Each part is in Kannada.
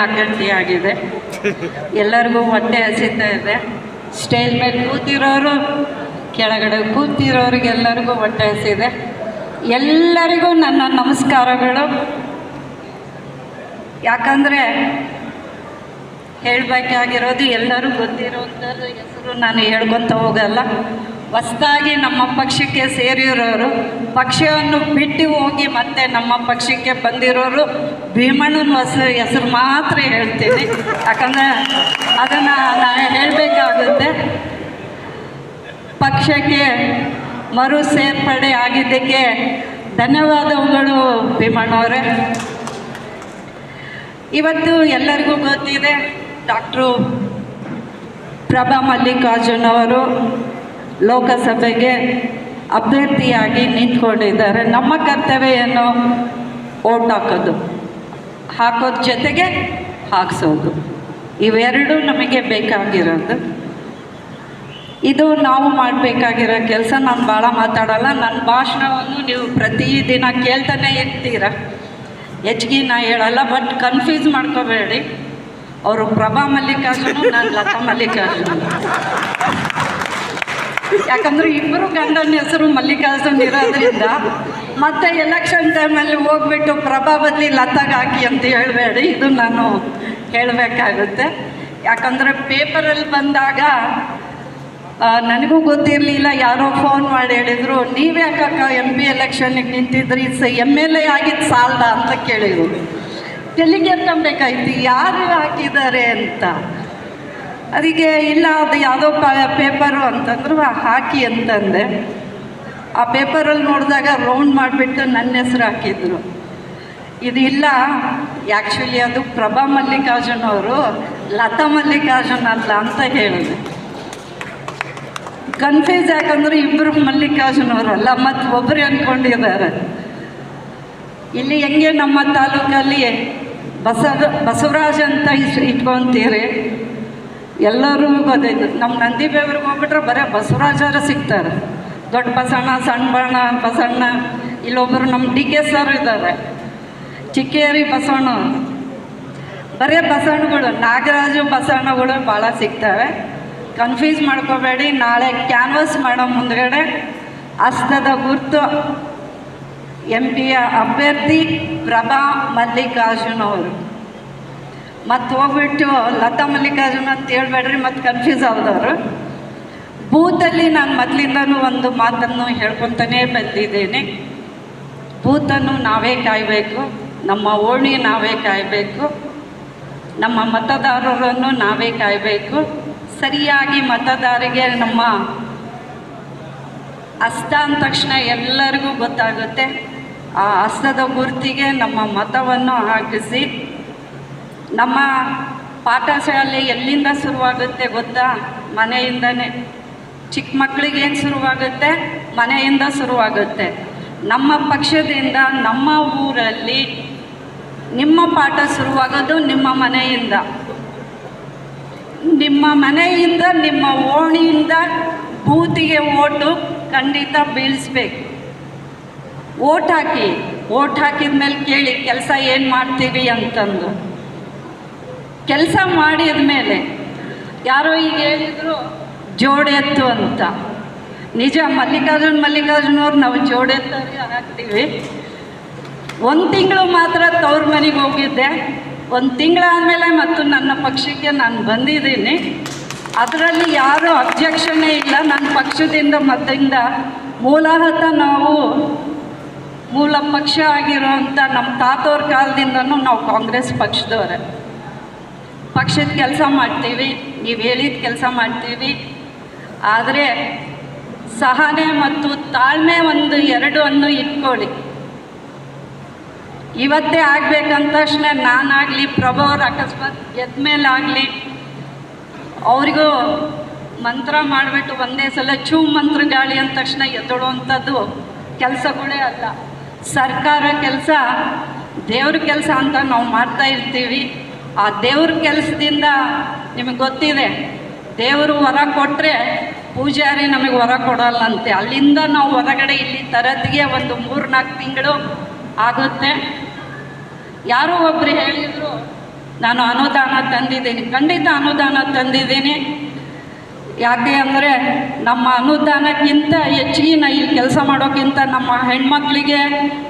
ಆಗಿದೆ ಎಲ್ಲರಿಗೂ ಹೊಟ್ಟೆ ಹಸಿತಾ ಇದೆ. ಸ್ಟೇಜ್ ಮೇಲೆ ಕೂತಿರೋರು, ಕೆಳಗಡೆ ಕೂತಿರೋರಿಗೆಲ್ಲರಿಗೂ ಹೊಟ್ಟೆ ಹಸಿದೆ. ಎಲ್ಲರಿಗೂ ನನ್ನ ನಮಸ್ಕಾರಗಳು. ಯಾಕಂದರೆ ಹೇಳಬೇಕಾಗಿರೋದು ಎಲ್ಲರೂ ಗೊತ್ತಿರೋಂಥದ್ದು ಹೆಸರು ನಾನು ಹೇಳ್ಕೊತ ಹೋಗಲ್ಲ. ಹೊಸ್ದಾಗಿ ನಮ್ಮ ಪಕ್ಷಕ್ಕೆ ಸೇರಿರೋರು, ಪಕ್ಷವನ್ನು ಬಿಟ್ಟು ಹೋಗಿ ಮತ್ತೆ ನಮ್ಮ ಪಕ್ಷಕ್ಕೆ ಬಂದಿರೋರು, ಭೀಮಣ್ಣನ ಹೊಸ ಹೆಸರು ಮಾತ್ರ ಹೇಳ್ತೀನಿ. ಯಾಕಂದರೆ ಅದನ್ನು ನಾನು ಹೇಳಬೇಕಾಗುತ್ತೆ. ಪಕ್ಷಕ್ಕೆ ಮರು ಸೇರ್ಪಡೆ ಆಗಿದ್ದಕ್ಕೆ ಧನ್ಯವಾದಗಳು ಭೀಮಣ್ಣವರೇ ಇವತ್ತು ಎಲ್ಲರಿಗೂ ಗೊತ್ತಿದೆ, ಡಾಕ್ಟ್ರು ಪ್ರಭಾ ಮಲ್ಲಿಕಾರ್ಜುನ್ ಅವರು ಲೋಕಸಭೆಗೆ ಅಭ್ಯರ್ಥಿಯಾಗಿ ನಿಂತ್ಕೊಂಡಿದ್ದಾರೆ. ನಮ್ಮ ಕರ್ತವ್ಯ ಏನು ಓಟ್ ಹಾಕೋದು ಹಾಕೋದ್ರ ಜೊತೆಗೆ ಹಾಕ್ಸೋದು. ಇವೆರಡೂ ನಮಗೆ ಬೇಕಾಗಿರೋದು. ಇದು ನಾವು ಮಾಡಬೇಕಾಗಿರೋ ಕೆಲಸ. ನಾನು ಭಾಳ ಮಾತಾಡಲ್ಲ ನನ್ನ ಭಾಷಣವನ್ನು ನೀವು ಪ್ರತಿದಿನ ಕೇಳ್ತಾನೆ ಇರ್ತೀರ. ಹೆಚ್ಚಿಗೆ ನಾ ಹೇಳಲ್ಲ ಬಟ್ ಕನ್ಫ್ಯೂಸ್ ಮಾಡ್ಕೋಬೇಡಿ. ಅವರು ಪ್ರಭಾ ಮಲ್ಲಿಕಾರ್ಜುನು, ನಾನು ಲತಾ ಮಲ್ಲಿಕಾರ್ಜುನ. ಯಾಕಂದ್ರೆ ಇಬ್ಬರು ಗಂಡನ ಹೆಸರು ಮಲ್ಲಿಕಾರ್ಜುನ್ ಇರೋದ್ರಿಂದ ಮತ್ತೆ ಎಲೆಕ್ಷನ್ ಟೈಮಲ್ಲಿ ಹೋಗ್ಬಿಟ್ಟು ಪ್ರಭಾವತಿ ಹಾಕಿ ಅಂತ ಹೇಳಬೇಡಿ. ಇದು ನಾನು ಹೇಳಬೇಕಾಗುತ್ತೆ. ಯಾಕಂದರೆ ಪೇಪರಲ್ಲಿ ಬಂದಾಗ ನನಗೂ ಗೊತ್ತಿರಲಿಲ್ಲ ಯಾರೋ ಫೋನ್ ಮಾಡಿ ಹೇಳಿದರು, ನೀವ್ಯಾಕಕ್ಕ ಎಂ ಪಿ ಎಲೆಕ್ಷನ್ಗೆ ನಿಂತಿದ್ರಿ? ಎಂ ಎಲ್ ಎ ಆಗಿದ್ದು ಸಾಲದ? ಅಂತ ಕೇಳಿದ್ರು. ತೆಲಿಗೆರ್ಕೊಬೇಕಾಯ್ತು ಯಾರು ಹಾಕಿದ್ದಾರೆ? ಅಂತ. ಅದಕ್ಕೆ ಇಲ್ಲ ಅದು ಯಾವುದೋ ಪೇಪರು ಅಂತಂದ್ರು ಹಾಕಿ ಅಂತಂದೆ. ಆ ಪೇಪರಲ್ಲಿ ನೋಡಿದಾಗ ರೌಂಡ್ ಮಾಡಿಬಿಟ್ಟು ನನ್ನ ಹೆಸರು ಹಾಕಿದ್ರು. ಇದು ಇಲ್ಲ ಆ್ಯಕ್ಚುಲಿ ಅದು ಪ್ರಭಾ ಮಲ್ಲಿಕಾರ್ಜುನ್ ಅವರು ಲತಾ ಮಲ್ಲಿಕಾರ್ಜುನ್ ಅಲ್ಲ ಅಂತ ಹೇಳಿದೆ. ಕನ್ಫ್ಯೂಸ್ ಯಾಕಂದ್ರೆ ಇಬ್ಬರು ಮಲ್ಲಿಕಾರ್ಜುನ್ ಅವರಲ್ಲ ಮತ್ತು ಒಬ್ಬರೇ ಅಂದ್ಕೊಂಡಿದ್ದಾರೆ ಇಲ್ಲಿ ಹೆಂಗೆ ನಮ್ಮ ತಾಲೂಕಲ್ಲಿ ಬಸವ ಬಸವರಾಜ್ ಅಂತ ಇಟ್ಕೊತೀರಿ ಇಟ್ಕೊಂತೀರಿ? ಎಲ್ಲರೂ ಗೊತ್ತಾಯ್ತು ನಮ್ಮ ನಂದಿ ಬೇವ್ರಿಗೆ ಹೋಗ್ಬಿಟ್ರೆ ಬರೀ ಬಸವರಾಜರ ಸಿಗ್ತಾರೆ. ದೊಡ್ಡ ಬಸಣ್ಣ, ಸಣ್ಣ ಬಣ್ಣ, ಬಸಣ್ಣ. ಇಲ್ಲೊಬ್ಬರು ನಮ್ಮ ಡಿ ಕೆ ಸರ್ ಇದ್ದಾರೆ ಚಿಕ್ಕೇರಿ ಬಸವಣ್ಣ. ಬರೀ ಬಸವಣ್ಣಗಳು, ನಾಗರಾಜು ಬಸವಣ್ಣಗಳು ಭಾಳ ಸಿಗ್ತವೆ. ಕನ್ಫ್ಯೂಸ್ ಮಾಡ್ಕೋಬೇಡಿ. ನಾಳೆ ಕ್ಯಾನ್ವಸ್ ಮಾಡೋ ಮುಂದ್ಗಡೆ ಹಸ್ತದ ಗುರ್ತು. ಎಂ ಪಿಯ ಅಭ್ಯರ್ಥಿ ಪ್ರಭಾ ಮಲ್ಲಿಕಾರ್ಜುನ್ ಅವರು. ಮತ್ತು ಹೋಗ್ಬಿಟ್ಟು ಲತಾ ಮಲ್ಲಿಕಾರ್ಜುನ ಅಂತ ಹೇಳ್ಬೇಡ್ರಿ ಮತ್ತು ಕನ್ಫ್ಯೂಸ್ ಆದವರು ಬೂತಲ್ಲಿ ನಾನು ಮೊದಲಿಂದನೂ ಒಂದು ಮಾತನ್ನು ಹೇಳ್ಕೊತಾನೇ ಬಂದಿದ್ದೇನೆ. ಬೂತನ್ನು ನಾವೇ ಕಾಯಬೇಕು, ನಮ್ಮ ಓಣಿ ನಾವೇ ಕಾಯಬೇಕು, ನಮ್ಮ ಮತದಾರರನ್ನು ನಾವೇ ಕಾಯಬೇಕು. ಸರಿಯಾಗಿ ಮತದಾರಿಗೆ ನಮ್ಮ ಹಸ್ತ ಅಂದ ತಕ್ಷಣ ಎಲ್ಲರಿಗೂ ಗೊತ್ತಾಗುತ್ತೆ. ಆ ಹಸ್ತದ ಗುರುತಿಗೆ ನಮ್ಮ ಮತವನ್ನು ಹಾಕಿಸಿ ನಮ್ಮ ಪಾಠಶಾಲೆ ಎಲ್ಲಿಂದ ಶುರುವಾಗುತ್ತೆ ಗೊತ್ತಾ? ಮನೆಯಿಂದನೇ. ಚಿಕ್ಕ ಮಕ್ಕಳಿಗೆ ಏನು ಶುರುವಾಗುತ್ತೆ? ಮನೆಯಿಂದ ಶುರುವಾಗುತ್ತೆ. ನಮ್ಮ ಪಕ್ಷದಿಂದ ನಮ್ಮ ಊರಲ್ಲಿ ನಿಮ್ಮ ಪಾಠ ಶುರುವಾಗೋದು ನಿಮ್ಮ ಮನೆಯಿಂದ. ನಿಮ್ಮ ಮನೆಯಿಂದ ನಿಮ್ಮ ಓಣಿಯಿಂದ ಬೂತಿಗೆ ಓಟು ಖಂಡಿತ ಬೀಳಿಸ್ಬೇಕು. ಓಟ್ ಹಾಕಿ. ಓಟ್ ಹಾಕಿದ ಮೇಲೆ ಕೇಳಿ, ಕೆಲಸ ಏನು ಮಾಡ್ತೀವಿ? ಅಂತಂದು. ಕೆಲಸ ಮಾಡಿದ ಮೇಲೆ ಯಾರೋ ಈಗ ಹೇಳಿದರು ಜೋಡೆತ್ತು ಅಂತ. ನಿಜ, ಮಲ್ಲಿಕಾರ್ಜುನ್, ಮಲ್ಲಿಕಾರ್ಜುನವ್ರು ನಾವು ಜೋಡೆತ್ತವ್ರಿಗೆ ಹಾಕ್ತೀವಿ. ಒಂದು ತಿಂಗಳು ಮಾತ್ರ ತವ್ರ ಮನೆಗೆ ಹೋಗಿದ್ದೆ. ಒಂದು ತಿಂಗಳಾದಮೇಲೆ ಮತ್ತು ನನ್ನ ಪಕ್ಷಕ್ಕೆ ನಾನು ಬಂದಿದ್ದೀನಿ. ಅದರಲ್ಲಿ ಯಾರೂ ಅಬ್ಜೆಕ್ಷನ್ನೇ ಇಲ್ಲ. ನನ್ನ ಪಕ್ಷದಿಂದ ಮತ್ತಿಂದ ಮೂಲತಃ ನಾವು ಮೂಲ ಪಕ್ಷ ಆಗಿರೋವಂಥ ನಮ್ಮ ತಾತೋರ ಕಾಲದಿಂದನೂ ನಾವು ಕಾಂಗ್ರೆಸ್ ಪಕ್ಷದವರೇ. ಪಕ್ಷದ ಕೆಲಸ ಮಾಡ್ತೀವಿ, ನೀವು ಹೇಳಿದ ಕೆಲಸ ಮಾಡ್ತೀವಿ. ಆದರೆ ಸಹನೆ ಮತ್ತು ತಾಳ್ಮೆ ಒಂದು ಎರಡು ಅನ್ನು ಇಟ್ಕೊಳ್ಳಿ. ಇವತ್ತೇ ಆಗ್ಬೇಕಂದ ತಕ್ಷಣ ನಾನಾಗಲಿ, ಪ್ರಭು ಅವ್ರು ಅಕಸ್ಮಾತ್ ಎದ್ಮೇಲೆ ಮೇಲಾಗಲಿ ಅವರಿಗೂ ಮಂತ್ರ ಮಾಡಿಬಿಟ್ಟು ಒಂದೇ ಸಲ ಚೂ ಮಂತ್ರ ಗಾಳಿ ಅಂದ ತಕ್ಷಣ ಎದ್ದೊಳುವಂಥದ್ದು ಕೆಲಸಗಳೇ ಅಲ್ಲ. ಸರ್ಕಾರ ಕೆಲಸ, ದೇವ್ರ ಕೆಲಸ ಅಂತ ನಾವು ಮಾಡ್ತಾ ಇರ್ತೀವಿ. ಆ ದೇವ್ರ ಕೆಲಸದಿಂದ ನಿಮಗೆ ಗೊತ್ತಿದೆ. ದೇವರು ವರ ಕೊಟ್ಟರೆ ಪೂಜಾರಿ ನಮಗೆ ವರ ಕೊಡಲ್ಲಂತೆ. ಅಲ್ಲಿಂದ ನಾವು ಹೊರಗಡೆ ಇಲ್ಲಿ ತರದಿಗೆ ಒಂದು ಮೂರು ನಾಲ್ಕು ತಿಂಗಳು ಆಗುತ್ತೆ. ಯಾರೋ ಒಬ್ರು ಹೇಳಿದರು, ನಾನು ಅನುದಾನ ತಂದಿದ್ದೀನಿ. ಖಂಡಿತ ಅನುದಾನ ತಂದಿದ್ದೀನಿ. ಯಾಕೆ ಅಂದರೆ ನಮ್ಮ ಅನುದಾನಕ್ಕಿಂತ ಹೆಚ್ಚಿಗೆ ನಾ ಇಲ್ಲಿ ಕೆಲಸ ಮಾಡೋಕ್ಕಿಂತ ನಮ್ಮ ಹೆಣ್ಮಕ್ಳಿಗೆ,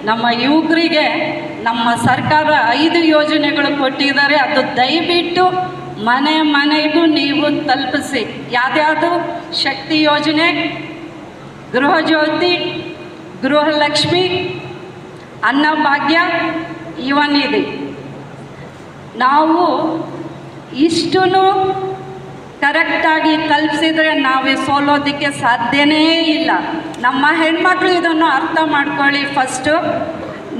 ನಮ್ಮ ಯುವಕರಿಗೆ ನಮ್ಮ ಸರ್ಕಾರ ಐದು ಯೋಜನೆಗಳು ಕೊಟ್ಟಿದ್ದಾರೆ. ಅದು ದಯವಿಟ್ಟು ಮನೆ ಮನೆಗೂ ನೀವು ತಲುಪಿಸಿ. ಯಾವ್ದ್ಯಾವುದು? ಶಕ್ತಿ ಯೋಜನೆ ಗೃಹಜ್ಯೋತಿ ಗೃಹಲಕ್ಷ್ಮಿ ಅನ್ನಭಾಗ್ಯ ಇವನಿದೆ ನಾವು ಇಷ್ಟೂ ಕರೆಕ್ಟಾಗಿ ತಲುಪಿಸಿದ್ರೆ ನಾವೇ ಸೋಲೋದಕ್ಕೆ ಸಾಧ್ಯನೇ ಇಲ್ಲ. ನಮ್ಮ ಹೆಣ್ಮಕ್ಳು ಇದನ್ನು ಅರ್ಥ ಮಾಡ್ಕೊಳ್ಳಿ ಫಸ್ಟು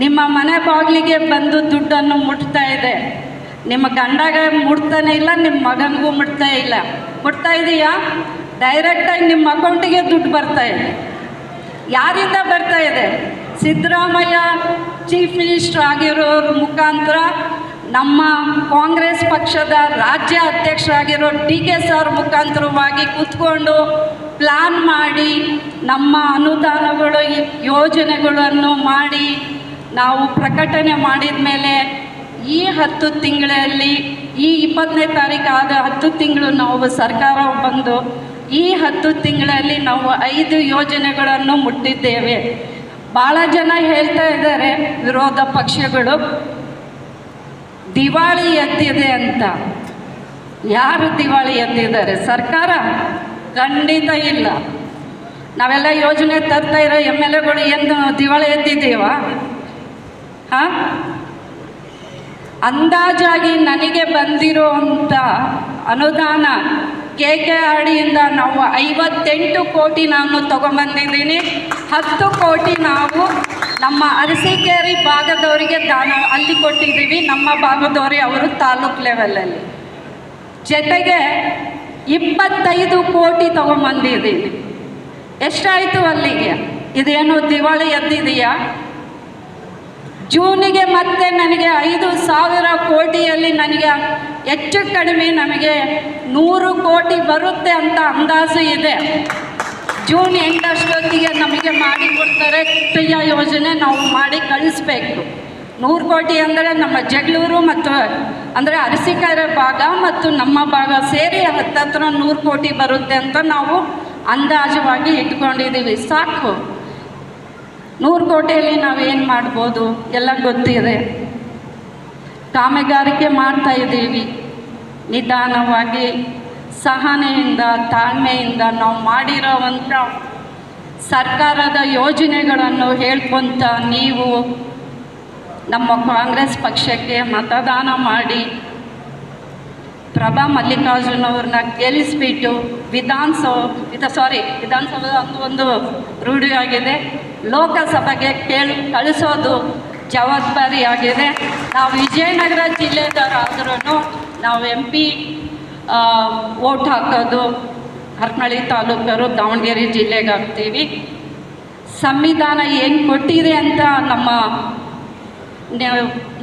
ನಿಮ್ಮ ಮನೆ ಬಾಗಿಲಿಗೆ ಬಂದು ದುಡ್ಡನ್ನು ಮುಟ್ತಾ ಇದೆ. ನಿಮ್ಮ ಗಂಡಗ ಮುಟ್ತಾನೆ ಇಲ್ಲ, ನಿಮ್ಮ ಮಗನಿಗೂ ಮುಟ್ತಾ ಇಲ್ಲ. ಮುಟ್ತಾ ಇದೆಯಾ? ಡೈರೆಕ್ಟಾಗಿ ನಿಮ್ಮ ಅಕೌಂಟಿಗೆ ದುಡ್ಡು ಬರ್ತಾ ಇದೆ. ಯಾರಿಂದ ಬರ್ತಾ ಇದೆ? ಸಿದ್ದರಾಮಯ್ಯ ಚೀಫ್ ಮಿನಿಸ್ಟರ್ ಆಗಿರೋರ ಮುಖಾಂತರ ನಮ್ಮ ಕಾಂಗ್ರೆಸ್ ಪಕ್ಷದ ರಾಜ್ಯ ಅಧ್ಯಕ್ಷರಾಗಿರೋ ಡಿ ಕೆ ಸರ್ ಮುಖಾಂತರವಾಗಿ ಕೂತ್ಕೊಂಡು ಪ್ಲಾನ್ ಮಾಡಿ ನಮ್ಮ ಅನುದಾನಗಳು, ಯೋಜನೆಗಳನ್ನು ಮಾಡಿ ನಾವು ಪ್ರಕಟಣೆ ಮಾಡಿದ ಮೇಲೆ ಈ ಹತ್ತು ತಿಂಗಳಲ್ಲಿ, ಈ ಇಪ್ಪತ್ತನೇ ತಾರೀಕು ಆದ ಹತ್ತು ತಿಂಗಳು ನಾವು ಸರ್ಕಾರ ಬಂದು, ಈ ಹತ್ತು ತಿಂಗಳಲ್ಲಿ ನಾವು ಐದು ಯೋಜನೆಗಳನ್ನು ಮುಟ್ಟಿದ್ದೇವೆ. ಭಾಳ ಜನ ಹೇಳ್ತಾ ಇದ್ದಾರೆ, ವಿರೋಧ ಪಕ್ಷಗಳು, ದಿವಾಳಿ ಎತ್ತಿದೆ ಅಂತ. ಯಾರು ದಿವಾಳಿ ಎತ್ತಿದ್ದಾರೆ ಸರ್ಕಾರ? ಖಂಡಿತ ಇಲ್ಲ. ನಾವೆಲ್ಲ ಯೋಜನೆ ತರ್ತಾ ಇರೋ ಎಂ ಎಲ್ ಎಗಳು ಏನು ದಿವಾಳಿ ಎದ್ದಿದ್ದೀವ? ಹಾಂ? ಅಂದಾಜಾಗಿ ನನಗೆ ಬಂದಿರುವಂಥ ಅನುದಾನ ಕೆ ಕೆ ಆಡಿಯಿಂದ ನಾವು ಐವತ್ತೆಂಟು ಕೋಟಿ ನಾನು ತೊಗೊಂಬಂದಿದ್ದೀನಿ. ಹತ್ತು ಕೋಟಿ ನಾವು ನಮ್ಮ ಅರಸಿಕೇರಿ ಭಾಗದವರಿಗೆ ದಾನ ಅಲ್ಲಿ ಕೊಟ್ಟಿದ್ದೀವಿ. ನಮ್ಮ ಭಾಗದವರೇ ಅವರು ತಾಲೂಕ್ ಲೆವೆಲಲ್ಲಿ ಜೊತೆಗೆ ಇಪ್ಪತ್ತೈದು ಕೋಟಿ ತೊಗೊಂಬಂದಿದ್ದೀನಿ. ಎಷ್ಟಾಯಿತು ಅಲ್ಲಿಗೆ? ಇದೇನು ದಿವಾಳಿ ಎದ್ದಿದೆಯಾ? ಜೂನಿಗೆ ಮತ್ತೆ ನನಗೆ ಐದು ಸಾವಿರ ಕೋಟಿಯಲ್ಲಿ ನನಗೆ ಹೆಚ್ಚು ಕಡಿಮೆ ನಮಗೆ ನೂರು ಕೋಟಿ ಬರುತ್ತೆ ಅಂತ ಅಂದಾಜು ಇದೆ. ಜೂನ್ ಎಂಟಷ್ಟೊತ್ತಿಗೆ ನಮಗೆ ಮಾಡಿ ಕೊಡ್ತಾರೆ. ಕ್ರಿಯಾ ಯೋಜನೆ ನಾವು ಮಾಡಿ ಕಳಿಸ್ಬೇಕು. ನೂರು ಕೋಟಿ ಅಂದರೆ ನಮ್ಮ ಜಗಳೂರು ಮತ್ತು ಅಂದರೆ ಅರಸಿಕರ ಭಾಗ ಮತ್ತು ನಮ್ಮ ಭಾಗ ಸೇರಿ ಹತ್ತತ್ರ ನೂರು ಕೋಟಿ ಬರುತ್ತೆ ಅಂತ ನಾವು ಅಂದಾಜವಾಗಿ ಇಟ್ಕೊಂಡಿದ್ದೀವಿ. ಸಾಕು. ನೂರು ಕೋಟಿಯಲ್ಲಿ ನಾವೇನು ಮಾಡ್ಬೋದು? ಎಲ್ಲ ಗೊತ್ತಿದೆ. ಕಾಮಗಾರಿಕೆ ಮಾಡ್ತಾ ಇದ್ದೀವಿ. ನಿಧಾನವಾಗಿ, ಸಹನೆಯಿಂದ, ತಾಳ್ಮೆಯಿಂದ ನಾವು ಮಾಡಿರೋವಂಥ ಸರ್ಕಾರದ ಯೋಜನೆಗಳನ್ನು ಹೇಳ್ಕೊತ ನೀವು ನಮ್ಮ ಕಾಂಗ್ರೆಸ್ ಪಕ್ಷಕ್ಕೆ ಮತದಾನ ಮಾಡಿ, ಪ್ರಭಾ ಮಲ್ಲಿಕಾರ್ಜುನ್ ಅವ್ರನ್ನ ಗೆಲ್ಲಿಸ್ಬಿಟ್ಟು ವಿಧಾನಸೌ ವಿಧ ಸಾರಿ ವಿಧಾನಸೌಧ ಒಂದು ರೂಢಿಯಾಗಿದೆ. ಲೋಕಸಭೆಗೆ ಕೇಳಿ ಕಳಿಸೋದು ಜವಾಬ್ದಾರಿಯಾಗಿದೆ. ನಾವು ವಿಜಯನಗರ ಜಿಲ್ಲೆದವರಾದ್ರೂ ನಾವು ಎಂ ಪಿ ಓಟ್ ಹಾಕೋದು ಹರ್ನಳ್ಳಿ ತಾಲೂಕರು ದಾವಣಗೆರೆ ಜಿಲ್ಲೆಗೆ ಹಾಕ್ತೀವಿ. ಸಂವಿಧಾನ ಏನು ಕೊಟ್ಟಿದೆ ಅಂತ ನಮ್ಮ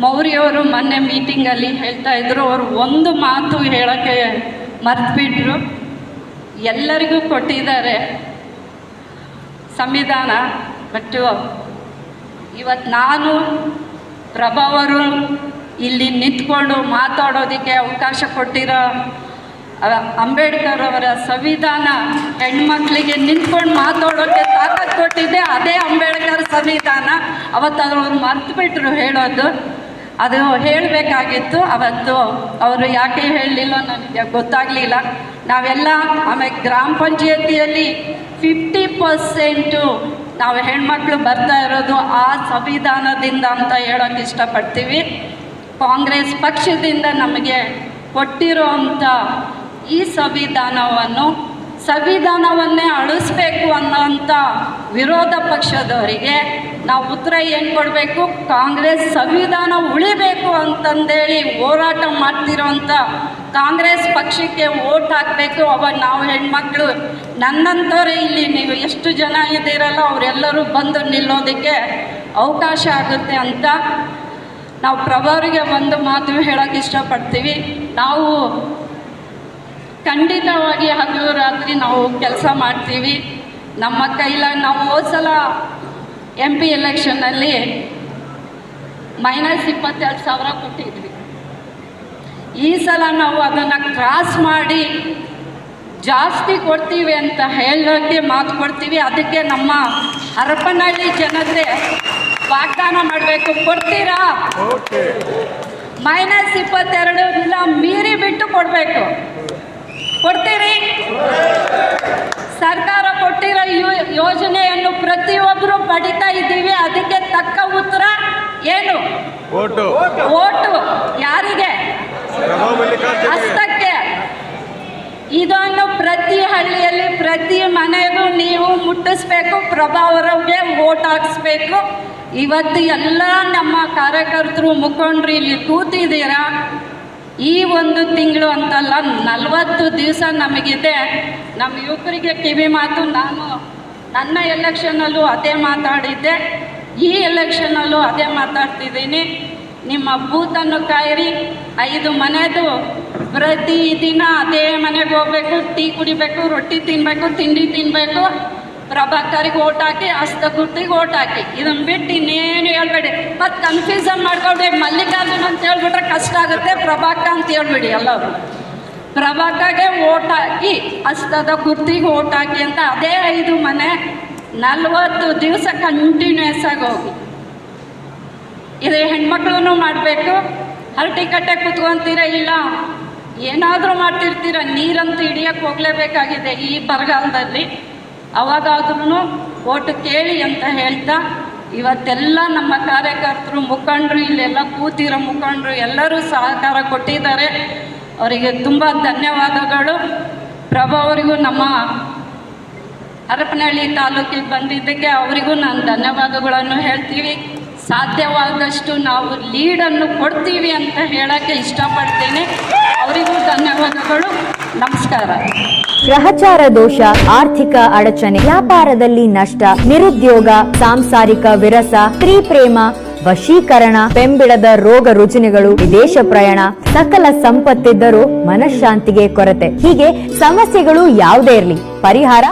ಮೌರ್ಯವರು ಮೊನ್ನೆ ಮೀಟಿಂಗಲ್ಲಿ ಹೇಳ್ತಾ ಇದ್ರು. ಅವರು ಒಂದು ಮಾತು ಹೇಳೋಕ್ಕೆ ಮರ್ತುಬಿಟ್ರು. ಎಲ್ಲರಿಗೂ ಕೊಟ್ಟಿದ್ದಾರೆ. ಸಂವಿಧಾನ ಬಟ್ಟು ಇವತ್ತು ನಾನು, ಪ್ರಭಾವರು ಇಲ್ಲಿ ನಿಂತ್ಕೊಂಡು ಮಾತಾಡೋದಕ್ಕೆ ಅವಕಾಶ ಕೊಟ್ಟಿರೋ ಅಂಬೇಡ್ಕರ್ ಅವರ ಸಂವಿಧಾನ ಹೆಣ್ಮಕ್ಳಿಗೆ ನಿಂತ್ಕೊಂಡು ಮಾತಾಡೋಕ್ಕೆ ತಾಕತ್ ಕೊಟ್ಟಿದ್ದೆ, ಅದೇ ಅಂಬೇಡ್ಕರ್ ಸಂವಿಧಾನ. ಅವತ್ತು ಅವ್ರು ಮರ್ತುಬಿಟ್ರು ಹೇಳೋದು. ಅದು ಹೇಳಬೇಕಾಗಿತ್ತು. ಅವತ್ತು ಅವರು ಯಾಕೆ ಹೇಳಲಿಲ್ಲ ನನಗೆ ಗೊತ್ತಾಗಲಿಲ್ಲ. ನಾವೆಲ್ಲ ಆಮೇಲೆ ಗ್ರಾಮ ಪಂಚಾಯತಿಯಲ್ಲಿ ಫಿಫ್ಟಿ ಪರ್ಸೆಂಟು ನಾವು ಹೆಣ್ಮಕ್ಳು ಬರ್ತಾ ಇರೋದು ಆ ಸಂವಿಧಾನದಿಂದ ಅಂತ ಹೇಳೋಕ್ಕೆ ಇಷ್ಟಪಡ್ತೀವಿ. ಕಾಂಗ್ರೆಸ್ ಪಕ್ಷದಿಂದ ನಮಗೆ ಕೊಟ್ಟಿರುವಂಥ ಈ ಸಂವಿಧಾನವನ್ನು, ಸಂವಿಧಾನವನ್ನೇ ಅಳಿಸ್ಬೇಕು ಅನ್ನೋಂಥ ವಿರೋಧ ಪಕ್ಷದವರಿಗೆ ನಾವು ಉತ್ತರ ಏನು ಕೊಡಬೇಕು? ಕಾಂಗ್ರೆಸ್ ಸಂವಿಧಾನ ಉಳಿಬೇಕು ಅಂತಂದೇಳಿ ಹೋರಾಟ ಮಾಡ್ತಿರೋಂಥ ಕಾಂಗ್ರೆಸ್ ಪಕ್ಷಕ್ಕೆ ಓಟ್ ಹಾಕಬೇಕು, ಅವಾಗ ನಾವು ಹೆಣ್ಮಕ್ಳು, ನನ್ನಂಥವ್ರೆ ಇಲ್ಲಿ ನೀವು ಎಷ್ಟು ಜನ ಇದ್ದೀರಲ್ಲ, ಅವರೆಲ್ಲರೂ ಬಂದು ನಿಲ್ಲೋದಕ್ಕೆ ಅವಕಾಶ ಆಗುತ್ತೆ ಅಂತ ನಾವು ಪ್ರಭಾವರಿಗೆ ಒಂದು ಮಾತು ಹೇಳೋಕ್ಕೆ ಇಷ್ಟಪಡ್ತೀವಿ. ನಾವು ಖಂಡಿತವಾಗಿ ಹಗಲು ರಾತ್ರಿ ನಾವು ಕೆಲಸ ಮಾಡ್ತೀವಿ. ನಮ್ಮ ಕೈಲ ನಾವು ಹೋದ ಸಲ ಎಂ ಪಿ ಎಲೆಕ್ಷನ್ನಲ್ಲಿ ಮೈನಸ್ ಇಪ್ಪತ್ತೆರಡು ಸಾವಿರ ಕೊಟ್ಟಿದ್ವಿ. ಈ ಸಲ ನಾವು ಅದನ್ನು ಕ್ರಾಸ್ ಮಾಡಿ ಜಾಸ್ತಿ ಕೊಡ್ತೀವಿ ಅಂತ ಹೇಳೋಕ್ಕೆ ಮಾತು ಕೊಡ್ತೀವಿ. ಅದಕ್ಕೆ ನಮ್ಮ ಹರಪನಹಳ್ಳಿ ಜನತೆ ವಾಗ್ದಾನ ಮಾಡಬೇಕು. ಕೊಡ್ತೀರಾ? ಮೈನಸ್ ಇಪ್ಪತ್ತೆರಡು ಇಲ್ಲ ಮೀರಿ ಬಿಟ್ಟು ಕೊಡಬೇಕು. ಕೊಡ್ತೀರಿ? ಸರ್ಕಾರ ಕೊಟ್ಟಿರೋ ಯೋ- ಯೋಜನೆಯನ್ನು ಪ್ರತಿಯೊಬ್ಬರು ಪಡಿತಾ ಇದ್ದೀವಿ. ಅದಕ್ಕೆ ತಕ್ಕ ಉತ್ತರ ಏನು? ಓಟು. ಯಾರಿಗೆ? ಹಸ್ತಕ್ಕೆ. ಇದನ್ನು ಪ್ರತಿ ಹಳ್ಳಿಯಲ್ಲಿ, ಪ್ರತಿ ಮನೆಗೂ ನೀವು ಮುಟ್ಟಿಸ್ಬೇಕು ಪ್ರಭಾವರಿಗೆ ಓಟ್ ಹಾಕಿಸ್ಬೇಕು. ಇವತ್ತು ಎಲ್ಲ ನಮ್ಮ ಕಾರ್ಯಕರ್ತರು ಮುಖಂಡರು ಇಲ್ಲಿ ಕೂತಿದ್ದೀರಾ? ಈ ಒಂದು ತಿಂಗಳು ಅಂತಲ್ಲ, ನಲವತ್ತು ದಿವಸ ನಮಗಿದೆ. ನಮ್ಮ ಯುವಕರಿಗೆ ಕಿವಿ ಮಾತು, ನಾನು ನನ್ನ ಎಲೆಕ್ಷನಲ್ಲೂ ಅದೇ ಮಾತಾಡಿದ್ದೆ. ಈ ಎಲೆಕ್ಷನಲ್ಲೂ ಅದೇ ಮಾತಾಡ್ತಿದ್ದೀನಿ. ನಿಮ್ಮ ಬೂತನ್ನು ಕಾಯಿರಿ. ಐದು ಮನೆದು ಪ್ರತಿದಿನ ಅದೇ ಮನೆಗೆ ಹೋಗ್ಬೇಕು, ಟೀ ಕುಡಿಬೇಕು, ರೊಟ್ಟಿ ತಿನ್ನಬೇಕು ತಿಂಡಿ ತಿನ್ನಬೇಕು ಪ್ರಭಾಕರಿಗೆ ಓಟ್ ಹಾಕಿ ಹಸ್ತಗುರ್ತಿಗೆ ಓಟ್ ಹಾಕಿ. ಇದನ್ನು ಬಿಟ್ಟು ಇನ್ನೇನು ಹೇಳ್ಬೇಡಿ. ಮತ್ತು ಕನ್ಫ್ಯೂಸನ್ ಮಾಡ್ಕೊಳ್ಬೇಡಿ. ಮಲ್ಲಿಕಾರ್ಜುನ್ ಅಂತ ಹೇಳ್ಬಿಟ್ರೆ ಕಷ್ಟ ಆಗುತ್ತೆ. ಪ್ರಭಾಕ ಅಂತ ಹೇಳ್ಬಿಡಿ ಎಲ್ಲರೂ. ಪ್ರಭಾಕಗೆ ಓಟ್ ಹಾಕಿ, ಹಸ್ತದ ಕುರ್ತಿಗೆ ಓಟ್ ಹಾಕಿ ಅಂತ ಅದೇ ಐದು ಮನೆ ನಲ್ವತ್ತು ದಿವಸ ಕಂಟಿನ್ಯೂಸ್ ಆಗಿ ಹೋಗಿ. ಇದು ಹೆಣ್ಮಕ್ಳು ಮಾಡಬೇಕು. ಹರಟಿ ಕಟ್ಟೆ ಕುತ್ಕೊಂತೀರ ಇಲ್ಲ? ಏನಾದರೂ ಮಾಡ್ತಿರ್ತೀರ? ನೀರಂತೂ ಹಿಡಿಯಕ್ಕೆ ಹೋಗಲೇಬೇಕಾಗಿದೆ ಈ ಬರಗಾಲದಲ್ಲಿ. ಅವಾಗಾದ್ರೂ ಓಟು ಕೇಳಿ ಅಂತ ಹೇಳ್ತಾ, ಇವತ್ತೆಲ್ಲ ನಮ್ಮ ಕಾರ್ಯಕರ್ತರು, ಮುಖಂಡರು, ಇಲ್ಲೆಲ್ಲ ಕೂತಿರೋ ಮುಖಂಡರು ಎಲ್ಲರೂ ಸಹಕಾರ ಕೊಟ್ಟಿದ್ದಾರೆ. ಅವರಿಗೆ ತುಂಬ ಧನ್ಯವಾದಗಳು. ಪ್ರಭಾ ಅವರಿಗೂ ನಮ್ಮ ಹರಪನಹಳ್ಳಿ ತಾಲೂಕಿಗೆ ಬಂದಿದ್ದಕ್ಕೆ ಅವರಿಗೂ ನಾನು ಧನ್ಯವಾದಗಳನ್ನು ಹೇಳ್ತೀವಿ. ಸಾಧ್ಯವಾದಷ್ಟು ನಾವು ಲೀಡನ್ನು ಕೊಡ್ತೀವಿ ಅಂತ ಹೇಳೋಕ್ಕೆ ಇಷ್ಟಪಡ್ತೀನಿ. ಅವರಿಗೂ ಧನ್ಯವಾದಗಳು. ನಮಸ್ಕಾರ. ಗ್ರಹಚಾರ ದೋಷ, ಆರ್ಥಿಕ ಅಡಚಣೆ, ವ್ಯಾಪಾರದಲ್ಲಿ ನಷ್ಟ, ನಿರುದ್ಯೋಗ, ಸಾಂಸಾರಿಕ ವಿರಸ, ಸ್ತ್ರೀ ಪ್ರೇಮ, ವಶೀಕರಣ, ಬೆಂಬಿಡದ ರೋಗ ರುಜಿನಗಳು, ವಿದೇಶ ಪ್ರಯಾಣ, ಸಕಲ ಸಂಪತ್ತಿದ್ದರೂ ಮನಃಶಾಂತಿಗೆ ಕೊರತೆ. ಹೀಗೆ ಸಮಸ್ಯೆಗಳು ಯಾವುದೇ ಇರಲಿ. ಪರಿಹಾರ